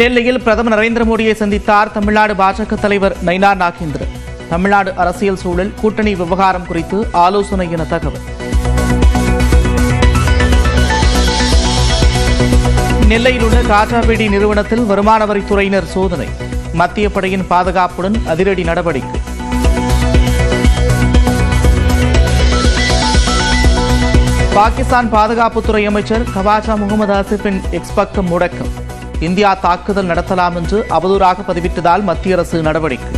டெல்லியில் பிரதமர் நரேந்திர மோடியை சந்தித்தார் தமிழ்நாடு பாஜக தலைவர் நைனா நாகேந்திரன். தமிழ்நாடு அரசியல் சூழல் கூட்டணி விவகாரம் குறித்து ஆலோசனை என தகவல். நெல்லையில் உள்ள காஜாபேடி நிறுவனத்தில் வருமான வரித்துறையினர் சோதனை. மத்திய படையின் பாதுகாப்புடன் அதிரடி நடவடிக்கை. பாகிஸ்தான் பாதுகாப்புத்துறை அமைச்சர் கவாஜா முகமது ஆசிஃபின் எக்ஸ்பக்கம் முடக்கம். இந்தியா தாக்குதல் நடத்தலாம் என்று அவதூறாக பதிவிட்டதால் மத்திய அரசு நடவடிக்கை.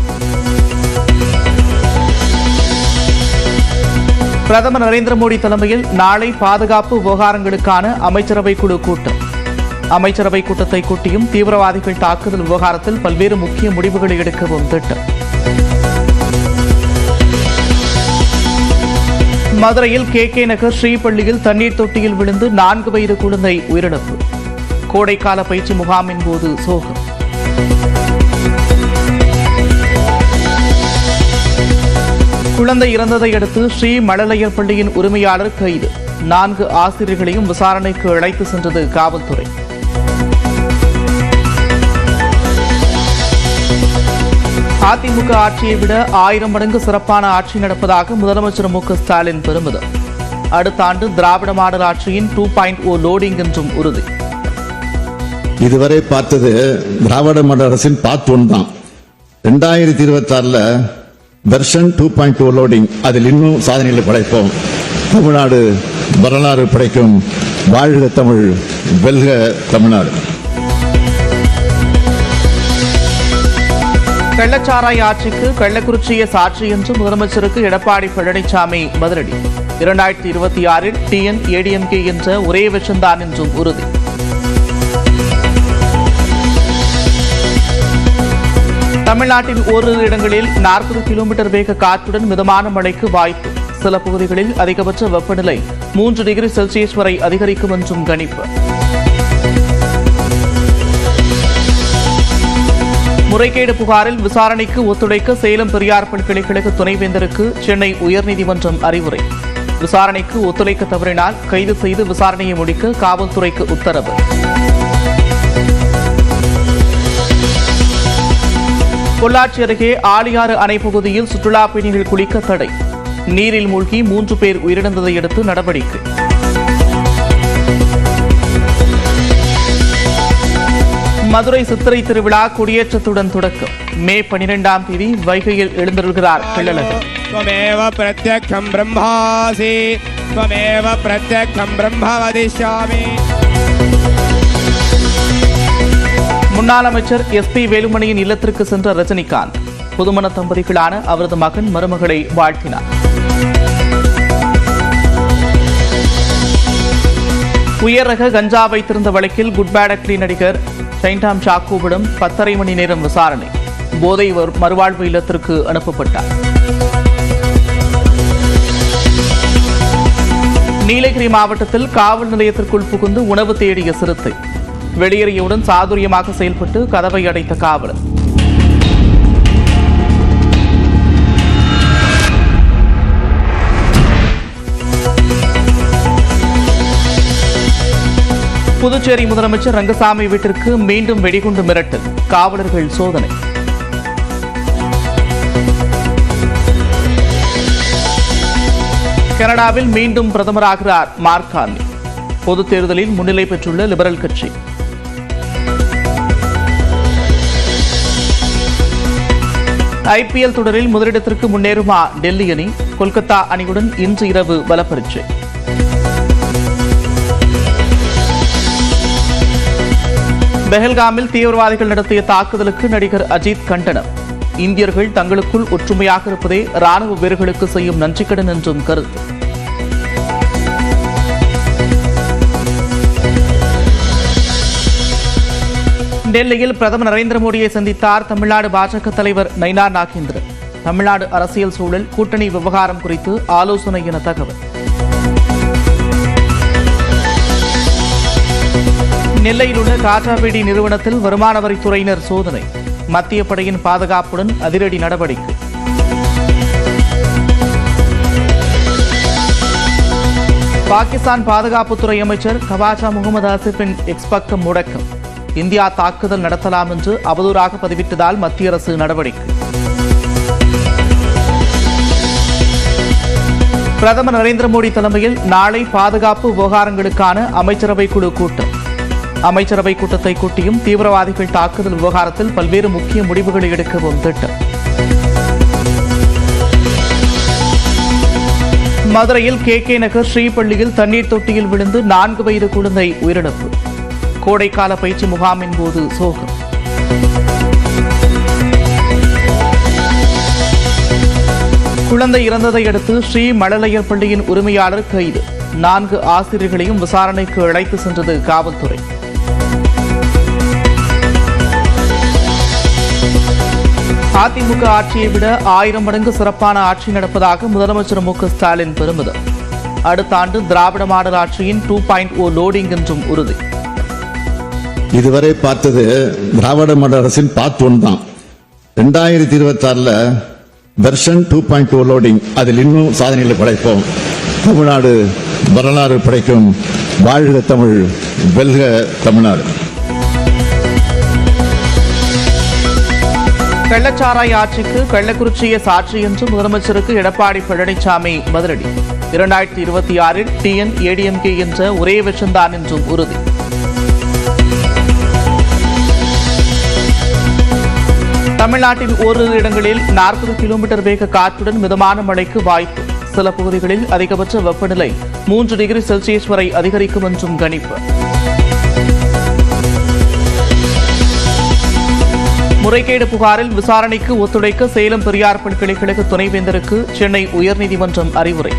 பிரதமர் நரேந்திர மோடி தலைமையில் நாளை பாதுகாப்பு விவகாரங்களுக்கான அமைச்சரவை குழு கூட்டம். அமைச்சரவை கூட்டத்தை கூட்டியும் தீவிரவாதிகள் தாக்குதல் விவகாரத்தில் பல்வேறு முக்கிய முடிவுகளை எடுக்கவும் திட்டம். மதுரையில் கே கே நகர் ஸ்ரீபள்ளியில் தண்ணீர் தொட்டியில் விழுந்து நான்கு வயது குழந்தை உயிரிழப்பு. கோடைக்கால பயிற்சி முகாமின் போது சோகம். குழந்தை இறந்ததை அடுத்து ஸ்ரீ மழலையர் பள்ளியின் உரிமையாளர் கைது. நான்கு ஆசிரியர்களையும் விசாரணைக்கு அழைத்து சென்றது காவல்துறை. அதிமுக ஆட்சியை விட ஆயிரம் மடங்கு சிறப்பான ஆட்சி நடப்பதாக முதலமைச்சர் மு க ஸ்டாலின் பெருமிதம். அடுத்த ஆண்டு திராவிட மாடல் ஆட்சியின் டூ பாயிண்ட் ஓ லோடிங் என்றும் உறுதி. இதுவரை பார்த்தது திராவிட மாடல் அரசின் பார்ட் ஒன் தான். ரெண்டாயிரத்தி இருபத்தி ஆறுல version two point two loading அதில் இன்னும் சாதனைகளை படைப்போம். தமிழ்நாடு வரலாறு படைக்கும் வாழ்க தமிழ் வெல்க தமிழ்நாடு. கள்ளச்சாராய ஆட்சிக்கு கள்ளக்குறிச்சியை சாட்சி என்று முதலமைச்சருக்கு எடப்பாடி பழனிசாமி பதிலடி. இரண்டாயிரத்தி இருபத்தி ஆறில் டிஎன் ஏடிஎம்கே என்ற ஒரே விஷம்தான் என்றும் உறுதி. தமிழ்நாட்டின் ஓரிரு இடங்களில் நாற்பது கிலோமீட்டர் வேக காற்றுடன் மிதமான மழைக்கு வாய்ப்பு. சில பகுதிகளில் அதிகபட்ச வெப்பநிலை மூன்று டிகிரி செல்சியஸ் வரை அதிகரிக்கும் என்றும் கணிப்பு. முறைகேடு புகாரில் விசாரணைக்கு ஒத்துழைக்க சேலம் பெரியார் பல்கலைக்கழக துணைவேந்தருக்கு சென்னை உயர்நீதிமன்றம் அறிவுரை. விசாரணைக்கு ஒத்துழைக்க தவறினால் கைது செய்து விசாரணையை முடிக்க காவல்துறைக்கு உத்தரவு. பொள்ளாச்சி அருகே ஆழியாறு அணை பகுதியில் சுற்றுலா பயணிகள் குளிக்க தடை நீரில் மூழ்கி மூன்று பேர் உயிரிழந்ததை அடுத்து நடவடிக்கை மதுரை சித்திரை திருவிழா கொடியேற்றத்துடன் தொடக்கம் மே பனிரெண்டாம் தேதி வைகையில் எழுந்தருள்கிறார் பிள்ளலகர் त्वमेव प्रत्यक्षं ब्रह्मासि त्वमेव प्रत्यक्षं ब्रह्म वदिष्यामि முன்னாள் அமைச்சர் எஸ் பி வேலுமணியின் இல்லத்திற்கு சென்ற ரஜினிகாந்த் புதுமண தம்பதிகளான அவரது மகன் மருமகளை வாழ்த்தினார். உயர் ரக கஞ்சா வைத்திருந்த வழக்கில் குட் நடிகர் ஷைன்டாம் சாக்கோவிடம் பத்தரை மணி நேரம் விசாரணை. போதை மறுவாழ்வு இல்லத்திற்கு அனுப்பப்பட்டார். நீலகிரி மாவட்டத்தில் காவல் நிலையத்திற்குள் புகுந்து உணவு தேடிய சிறுத்தை வெளியேறியவுடன் சாதுரியமாக செயல்பட்டு கதவை அடைத்த காவலர். புதுச்சேரி முதலமைச்சர் ரங்கசாமி வீட்டிற்கு மீண்டும் வெடிகுண்டு மிரட்டல் காவலர்கள் சோதனை. கனடாவில் மீண்டும் பிரதமராகிறார் மார்க் கார்னி. பொதுத் தேர்தலில் முன்னிலை பெற்றுள்ள லிபரல் கட்சி. ஐபிஎல் தொடரில் முதலிடத்திற்கு முன்னேறுமா டெல்லி அணி? கொல்கத்தா அணியுடன் இன்று இரவு பலப்பரீட்சை. பெஹல்காமில் தீவிரவாதிகள் நடத்திய தாக்குதலுக்கு நடிகர் அஜித் கண்டனம். இந்தியர்கள் தங்களுக்குள் ஒற்றுமையாக இருப்பதே ராணுவ வீரர்களுக்கு செய்யும் நன்றிக்கடன் என்றும் கருத்து. டெல்லியில் பிரதமர் நரேந்திர மோடியை சந்தித்தார் தமிழ்நாடு பாஜக தலைவர் நைனா நாகேந்திரன். தமிழ்நாடு அரசியல் சூழல் கூட்டணி விவகாரம் குறித்து ஆலோசனை என தகவல். நெல்லையில் உள்ள காற்றாவேடி நிறுவனத்தில் வருமான வரித்துறையினர் சோதனை. மத்திய படையின் பாதுகாப்புடன் அதிரடி நடவடிக்கை. பாகிஸ்தான் பாதுகாப்புத்துறை அமைச்சர் கவாஜா முகமது ஆசிஃபின் எக்ஸ்பக்கம் முடக்கம். இந்தியா தாக்குதல் நடத்தலாம் என்று அவதூறாக பதிவிட்டதால் மத்திய அரசு நடவடிக்கை. பிரதமர் நரேந்திர மோடி தலைமையில் நாளை பாதுகாப்பு விவகாரங்களுக்கான அமைச்சரவை குழு கூட்டம். அமைச்சரவை கூட்டத்தை கூட்டியும் தீவிரவாதிகள் தாக்குதல் விவகாரத்தில் பல்வேறு முக்கிய முடிவுகளை எடுக்கவும் திட்டம். மதுரையில் கே கே நகர் ஸ்ரீபள்ளியில் தண்ணீர் தொட்டியில் விழுந்து நான்கு வயது குழந்தை உயிரிழப்பு. கோடைக்கால பயிற்சி முகாமின் போது சோகம். குழந்தை இறந்ததை அடுத்து ஸ்ரீ மழலையர் பள்ளியின் உரிமையாளர் கைது. நான்கு ஆசிரியர்களையும் விசாரணைக்கு அழைத்து சென்றது காவல்துறை. அதிமுக ஆட்சியை விட ஆயிரம் மடங்கு சிறப்பான ஆட்சி நடப்பதாக முதலமைச்சர் மு ஸ்டாலின் பெருமிதம். அடுத்த ஆண்டு திராவிட மாடல் ஆட்சியின் டூ பாயிண்ட் ஓ லோடிங் என்றும் உறுதி. இதுவரை பார்த்தது திராவிட மாடல் அரசின் பார்ட் ஒன் தான். ரெண்டாயிரத்தி இருபத்தி ஆறுல version two point two loading அதில் இன்னும் சாதனைகளை படைப்போம். தமிழ்நாடு வரலாறு படைக்கும் வாழ்க தமிழ் வெல்க தமிழ்நாடு. கள்ளச்சாராய ஆட்சிக்கு கள்ளக்குறிச்சியை சாட்சி என்று முதலமைச்சருக்கு எடப்பாடி பழனிசாமி பதிலடி. இரண்டாயிரத்தி இருபத்தி ஆறில் டிஎன் ஏடிஎம்கே என்ற ஒரே விஷம்தான் என்றும் உறுதி. தமிழ்நாட்டின் ஓரிரு இடங்களில் நாற்பது கிலோமீட்டர் வேக காற்றுடன் மிதமான மழைக்கு வாய்ப்பு. சில பகுதிகளில் அதிகபட்ச வெப்பநிலை மூன்று டிகிரி செல்சியஸ் வரை அதிகரிக்கும் என்றும் கணிப்பு. முறைகேடு புகாரில் விசாரணைக்கு ஒத்துழைக்க சேலம் பெரியார் கிளைகளுக்கு துணைவேந்தருக்கு சென்னை உயர்நீதிமன்றம் அறிவுரை.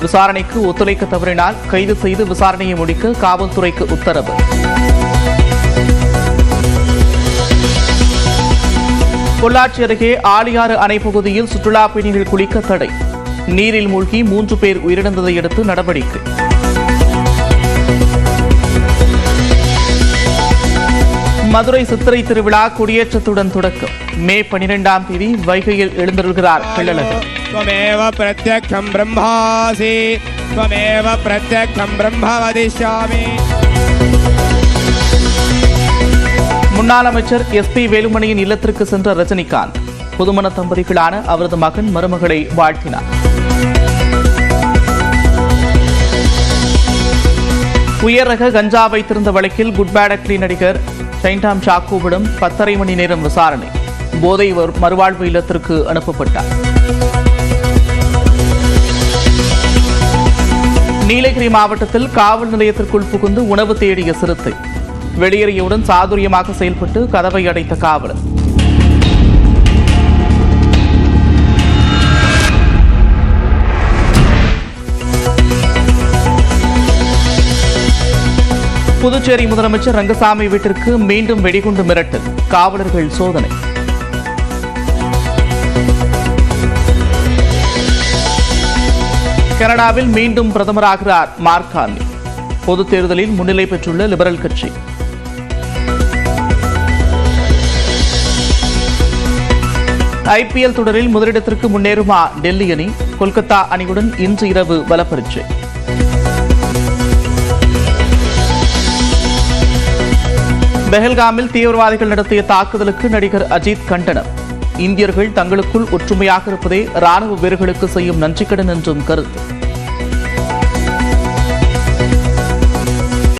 விசாரணைக்கு ஒத்துழைக்க தவறினால் கைது செய்து விசாரணையை முடிக்க காவல்துறைக்கு உத்தரவு. பொள்ளாச்சி அருகே ஆழியாறு அணை பகுதியில் சுற்றுலா பயணிகள் குளிக்க தடை நீரில் மூழ்கி மூன்று பேர் உயிரிழந்ததை அடுத்து நடவடிக்கை மதுரை சித்திரை திருவிழா கொடியேற்றத்துடன் தொடக்கம் மே பனிரெண்டாம் தேதி வைகையில் எழுந்தருள்கிறார் பிள்ளலகர் त्वमेव प्रत्यक्षं ब्रह्मासि त्वमेव प्रत्यक्षं ब्रह्म वदिष्यामि முன்னாள் அமைச்சர் எஸ் பி வேலுமணியின் இல்லத்திற்கு சென்ற ரஜினிகாந்த். புதுமண தம்பதிகளான அவரது மகன் மருமகளை வாழ்த்தினார். உயர் ரக கஞ்சா வைத்திருந்த வழக்கில் குட் பேட் அக்லி நடிகர் ஷைன்டாம் சாக்கோவிடம் பத்தரை மணி நேரம் விசாரணை. போதை மறுவாழ்வு இல்லத்திற்கு அனுப்பப்பட்டார். நீலகிரி மாவட்டத்தில் காவல் நிலையத்திற்குள் புகுந்து உணவு தேடிய சிறுத்தை. வெளியேறியவுடன் சாதுரியமாக செயல்பட்டு கதவை அடைத்த காவலர் புதுச்சேரி முதலமைச்சர் ரங்கசாமி வீட்டிற்கு மீண்டும் வெடிகுண்டு மிரட்டல் காவலர்கள் சோதனை. கனடாவில் மீண்டும் பிரதமராகிறார் மார்க் கார்னி. பொதுத் தேர்தலில் முன்னிலை பெற்றுள்ள லிபரல் கட்சி. ஐபிஎல் தொடரில் முதலிடத்திற்கு முன்னேறுமா டெல்லி அணி? கொல்கத்தா அணியுடன் இன்று இரவு பலப்பரீட்சை. பெஹல்காமில் தீவிரவாதிகள் நடத்திய தாக்குதலுக்கு நடிகர் அஜித் கண்டனம். இந்தியர்கள் தங்களுக்குள் ஒற்றுமையாக இருப்பதே ராணுவ வீரர்களுக்கு செய்யும் நன்றிக்கடன் என்றும் கருத்து.